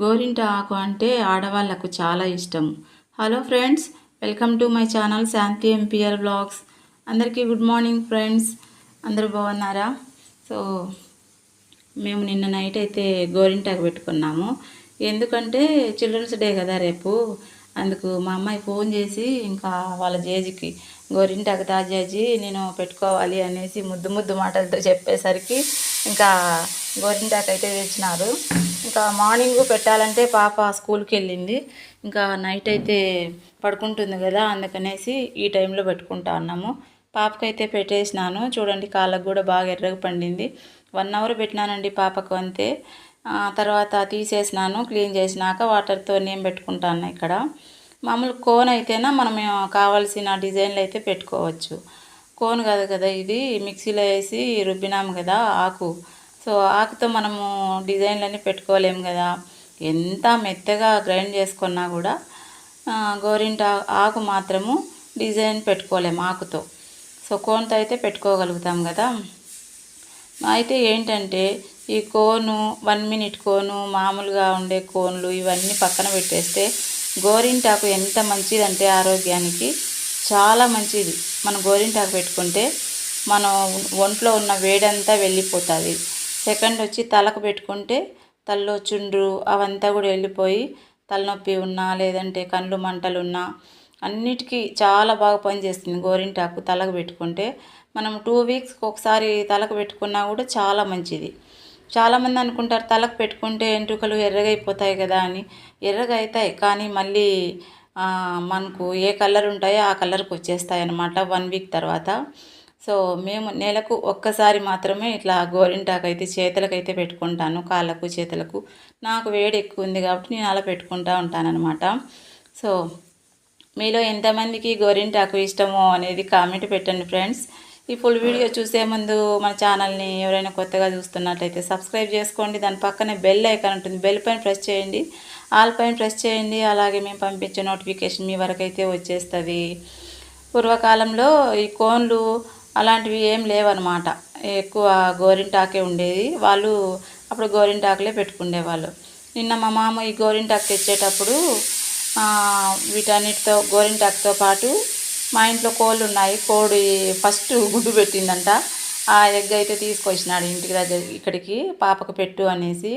గోరింట ఆకు అంటే ఆడవాళ్ళకు చాలా ఇష్టం. Hello friends welcome to my channel Shanti MPR blogs. అందరికీ గుడ్ మార్నింగ్ ఫ్రెండ్స్. అందరూ బాగున్నారా? సో మేము నిన్న నైట్ అయితే గోరింటాకు పెట్టుకున్నాము. ఎందుకంటే చిల్డ్రన్స్ డే కదా రేపు. అందుకు మా అమ్మాయి ఫోన్ చేసి ఇంకా వాళ్ళ జేజికి గోరింటాకు తాజాజీ నేను పెట్టుకోవాలి అనేసి ముద్దు ముద్దు మాటలతో చెప్పేసరికి ఇంకా గోరింటాకు అయితే తెచ్చినారు. ఇంకా మార్నింగ్ పెట్టాలంటే పాప స్కూల్కి వెళ్ళింది. ఇంకా నైట్ అయితే పడుకుంటుంది కదా అందుకనేసి ఈ టైంలో పెట్టుకుంటా ఉన్నాము పాపకైతే పెట్టేసినాను. చూడండి కాళ్ళకు కూడా బాగా ఎర్రగా పండింది. వన్ అవర్ పెట్టినానండి పాపకు అంతే. తర్వాత తీసేసినాను క్లీన్ చేసినాక వాటర్తో నేను పెట్టుకుంటాను ఇక్కడ. మామూలు కోన్ అయితేనా మనం కావాల్సిన డిజైన్లు అయితే పెట్టుకోవచ్చు. కోన్ కాదు కదా ఇది మిక్సీలో వేసి రుబ్బినాము కదా ఆకు. సో ఆకుతో మనము డిజైన్లన్నీ పెట్టుకోలేము కదా. ఎంత మెత్తగా గ్రైండ్ చేసుకున్నా కూడా గోరింట ఆకు మాత్రము డిజైన్ పెట్టుకోలేము ఆకుతో. సో కోన్తో అయితే పెట్టుకోగలుగుతాం కదా. అయితే ఏంటంటే ఈ కోను వన్ మినిట్ కోను మామూలుగా ఉండే కోన్లు ఇవన్నీ పక్కన పెట్టేస్తే గోరింటాకు ఎంత మంచిదంటే ఆరోగ్యానికి చాలా మంచిది. మనం గోరింటాకు పెట్టుకుంటే మనం ఒంట్లో ఉన్న వేడంతా వెళ్ళిపోతుంది. సెకండ్ వచ్చి తలకు పెట్టుకుంటే తలలో చుండ్రు అవంతా కూడా వెళ్ళిపోయి తలనొప్పి ఉన్నా లేదంటే కళ్ళు మంటలు ఉన్నా అన్నిటికీ చాలా బాగా పనిచేస్తుంది గోరింటాకు తలకు పెట్టుకుంటే. మనం టూ వీక్స్కి ఒకసారి తలకు పెట్టుకున్నా కూడా చాలా మంచిది. చాలామంది అనుకుంటారు తలకు పెట్టుకుంటే వెంట్రుకలు ఎర్రగైపోతాయి కదా అని. ఎర్రగా అవుతాయి కానీ మళ్ళీ మనకు ఏ కలర్ ఉంటాయో ఆ కలర్కి వచ్చేస్తాయి అన్నమాట వన్ వీక్ తర్వాత. సో మేము నెలకు ఒక్కసారి మాత్రమే ఇట్లా గోరింటాకు అయితే చేతులకైతే పెట్టుకుంటాను కాళ్ళకు చేతులకు. నాకు వేడి ఎక్కువ ఉంది కాబట్టి నేను అలా పెట్టుకుంటా ఉంటానన్నమాట. సో మీలో ఎంతమందికి గోరింటాకు ఇష్టమో అనేది కామెంట్ పెట్టండి ఫ్రెండ్స్. ఈ ఫుల్ వీడియో చూసే ముందు మన ఛానల్ని ఎవరైనా కొత్తగా చూస్తున్నట్లయితే సబ్స్క్రైబ్ చేసుకోండి. దాని పక్కనే బెల్ ఐకాన్ ఉంటుంది. బెల్ పైన ప్రెస్ చేయండి. ఆల్ పైన ప్రెస్ చేయండి. అలాగే మేము పంపించే నోటిఫికేషన్ మీ వరకు అయితే వచ్చేస్తుంది. పూర్వకాలంలో ఈ కోన్లు అలాంటివి ఏం లేవన్నమాట. ఎక్కువ గోరింటాకే ఉండేది. వాళ్ళు అప్పుడు గోరింటాకులే పెట్టుకునేవాళ్ళు నిన్న మా మామ ఈ గోరింటాకు తెచ్చేటప్పుడు వీటన్నిటితో గోరింటాకుతో పాటు మా ఇంట్లో కోళ్ళు ఉన్నాయి కోడి ఫస్ట్ గుడ్డు పెట్టిందంట. ఆ ఎగ్ అయితే తీసుకొచ్చినాడు ఇంటికి దగ్గర ఇక్కడికి పాపకు పెట్టు అనేసి.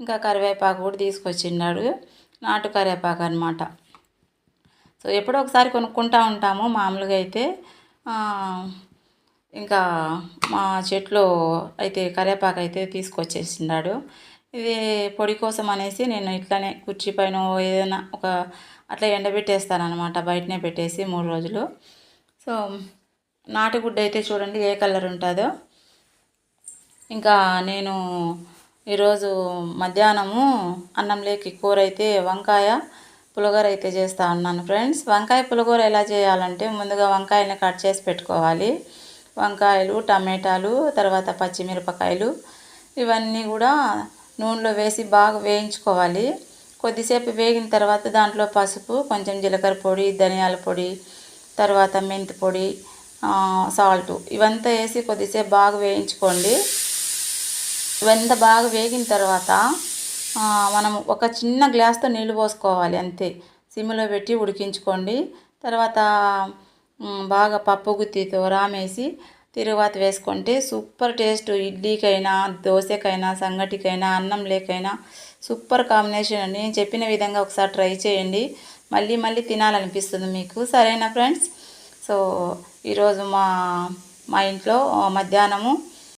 ఇంకా కరివేపాకు కూడా తీసుకొచ్చిన్నాడు నాటు కరివేపాకు అనమాట సో ఎప్పుడో ఒకసారి కొనుక్కుంటా ఉంటాము మామూలుగా అయితే. ఇంకా మా చెట్లో అయితే కరివేపాకు అయితే తీసుకొచ్చేసినాడు ఇది పొడి కోసం అనేసి నేను ఇట్లానే కుర్చీ పైన ఏదైనా ఒక అట్లా ఎండబెట్టేస్తానమాట బయటనే పెట్టేసి మూడు రోజులు. సో నాటుగుడ్డ అయితే చూడండి ఏ కలర్ ఉంటుందో. ఇంకా నేను ఈరోజు మధ్యాహ్నము అన్నంలోకి కూర అయితే వంకాయ పులిహోర అయితే చేస్తా ఉన్నాను ఫ్రెండ్స్. వంకాయ పులగూర ఎలా చేయాలంటే ముందుగా వంకాయని కట్ చేసి పెట్టుకోవాలి. వంకాయలు టమాటాలు తర్వాత పచ్చిమిరపకాయలు ఇవన్నీ కూడా నూనెలో వేసి బాగా వేయించుకోవాలి. కొద్దిసేపు వేగిన తర్వాత దాంట్లో పసుపు కొంచెం జీలకర్ర పొడి ధనియాల పొడి తర్వాత మెంతి పొడి సాల్ట్ ఇవంతా వేసి కొద్దిసేపు బాగా వేయించుకోండి. ఇవంతా బాగా వేగిన తర్వాత మనం ఒక చిన్న గ్లాస్తో నీళ్ళు పోసుకోవాలి అంతే. సిమ్లో పెట్టి ఉడికించుకోండి. తర్వాత బాగా పప్పు గుత్తితో రామేసి తిరువాత వేసుకుంటే సూపర్ టేస్ట్. ఇడ్లీకైనా దోశకైనా సంగటికైనా అన్నం లేకైనా సూపర్ కాంబినేషన్ నేను చెప్పిన విధంగా ఒకసారి ట్రై చేయండి. మళ్ళీ మళ్ళీ తినాలనిపిస్తుంది మీకు. సరేనా ఫ్రెండ్స్? సో ఈరోజు మా మా ఇంట్లో మధ్యాహ్నము